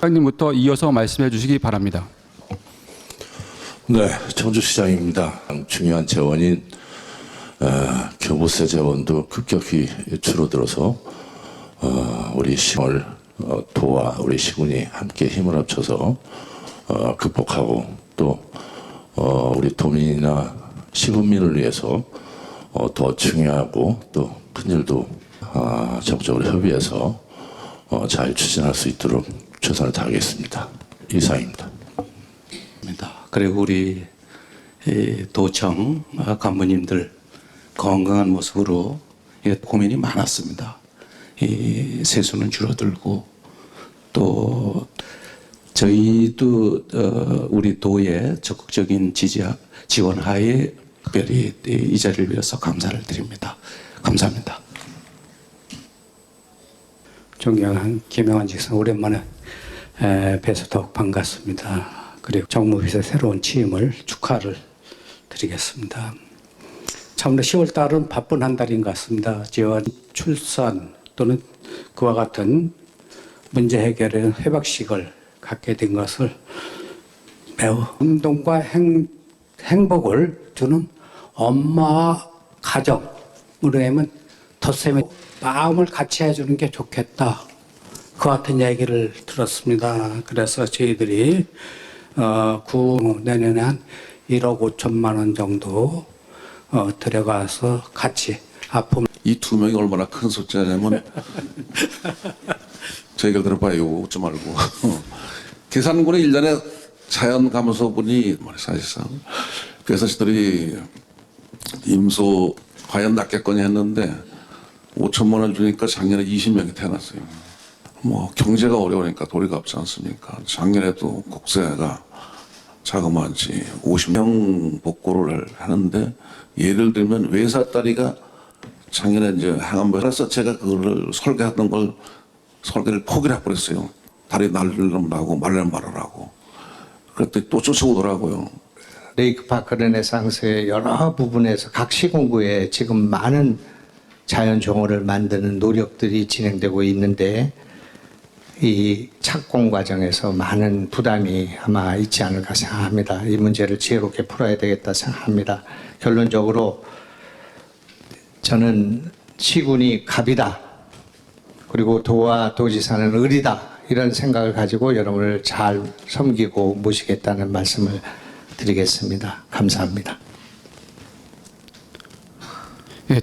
장님부터 이어서 말씀해 주시기 바랍니다. 네, 청주시장입니다. 중요한 재원인 어, 교부세 재원도 급격히 줄어들어서 어, 우리 시월 어, 도와 우리 시군이 함께 힘을 합쳐서 어, 극복하고 또 어, 우리 도민이나 시군민을 위해서 어, 더 중요하고 또 큰일도 어, 적극적으로 협의해서 어, 잘 추진할 수 있도록 최선을 다하겠습니다. 이상입니다. 입니다. 그리고 우리 이 도청 간부님들 건강한 모습으로 이 고민이 많았습니다. 이 세수는 줄어들고 또 저희도 어, 우리 도의 적극적인 지지 지원 하에 특별히 이 자리를 위해서 감사를 드립니다. 감사합니다. 존경한 김영환 직선 오랜만에 에, 뵈서 더욱 반갑습니다. 그리고 정무비서 새로운 취임을 축하를 드리겠습니다. 참으로 10월 달은 바쁜 한 달인 것 같습니다. 지원, 출산 또는 그와 같은 문제 해결의 회박식을 갖게 된 것을 매우 운동과 행, 행복을 주는 엄마 가정으로 하면 덧셈에 마음을 같이 해주는 게 좋겠다. 그 같은 얘기를 들었습니다. 그래서 저희들이 어, 구 내년에 한 1억 5천만 원 정도 어, 들여가서 같이 아픔 이 두 명이 얼마나 큰 숫자냐면 저 얘기를 들어봐요. 웃지 말고. 계산군의 일년에 자연 감소분이 뭐 사실상 그래서 저들이 임소 과연 낫겠거니 했는데 5천만 원 주니까 작년에 20명이 태어났어요. 뭐 경제가 어려우니까 도리가 없지 않습니까? 작년에도 국세가 자그마치 50명 복고를 하는데 예를 들면 외사딸이가 작년에 이제 항암부에서 제가 그거를 설계했던 걸 설계를 포기를 해버렸어요. 다리 날름 나고 말름 말하라고. 그랬더니 또 쫓아오더라고요. 레이크 파크 르네상스의 여러 부분에서 각 시공구에 지금 많은 자연 정원을 만드는 노력들이 진행되고 있는데 이 착공 과정에서 많은 부담이 아마 있지 않을까 생각합니다. 이 문제를 지혜롭게 풀어야 되겠다 생각합니다. 결론적으로 저는 시군이 갑이다. 그리고 도와 도지사는 을이다. 이런 생각을 가지고 여러분을 잘 섬기고 모시겠다는 말씀을 드리겠습니다. 감사합니다.